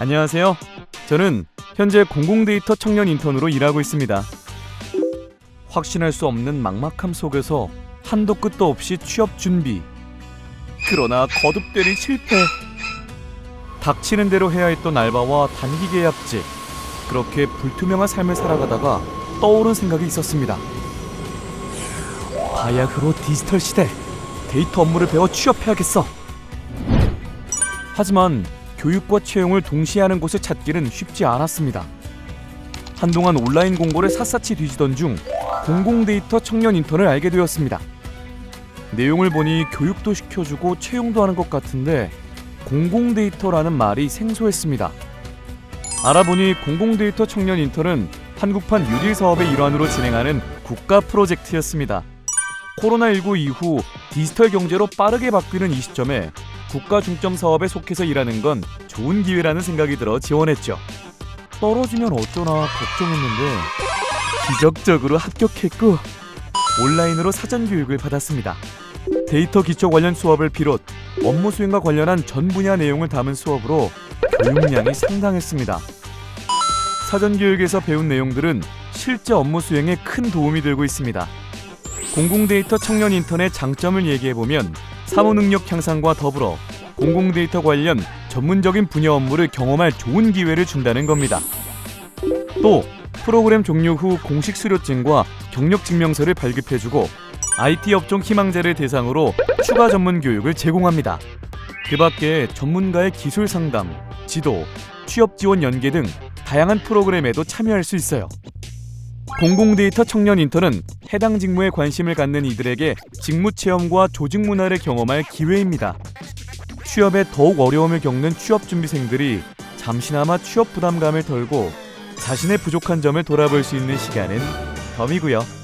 안녕하세요. 저는 현재 공공데이터 청년 인턴으로 일하고 있습니다. 확신할 수 없는 막막함 속에서 한도 끝도 없이 취업 준비. 그러나 거듭되는 실패. 닥치는 대로 해야 했던 알바와 단기 계약직. 그렇게 불투명한 삶을 살아가다가 떠오른 생각이 있었습니다. 바야흐로 디지털 시대. 데이터 업무를 배워 취업해야겠어. 하지만 교육과 채용을 동시에 하는 곳을 찾기는 쉽지 않았습니다. 한동안 온라인 공고를 샅샅이 뒤지던 중 공공데이터 청년 인턴을 알게 되었습니다. 내용을 보니 교육도 시켜주고 채용도 하는 것 같은데 공공데이터라는 말이 생소했습니다. 알아보니 공공데이터 청년 인턴은 한국판 유릴 사업의 일환으로 진행하는 국가 프로젝트였습니다. 코로나19 이후 디지털 경제로 빠르게 바뀌는 이 시점에 국가 중점 사업에 속해서 일하는 건 좋은 기회라는 생각이 들어 지원했죠. 떨어지면 어쩌나 걱정했는데 기적적으로 합격했고 온라인으로 사전 교육을 받았습니다. 데이터 기초 관련 수업을 비롯 업무 수행과 관련한 전 분야 내용을 담은 수업으로 교육량이 상당했습니다. 사전 교육에서 배운 내용들은 실제 업무 수행에 큰 도움이 되고 있습니다. 공공데이터 청년 인턴의 장점을 얘기해 보면 사무 능력 향상과 더불어 공공 데이터 관련 전문적인 분야 업무를 경험할 좋은 기회를 준다는 겁니다. 또 프로그램 종료 후 공식 수료증과 경력 증명서를 발급해주고 IT 업종 희망자를 대상으로 추가 전문 교육을 제공합니다. 그 밖에 전문가의 기술 상담, 지도, 취업 지원 연계 등 다양한 프로그램에도 참여할 수 있어요. 공공데이터 청년 인턴은 해당 직무에 관심을 갖는 이들에게 직무 체험과 조직 문화를 경험할 기회입니다. 취업에 더욱 어려움을 겪는 취업 준비생들이 잠시나마 취업 부담감을 덜고 자신의 부족한 점을 돌아볼 수 있는 시간은 덤이고요.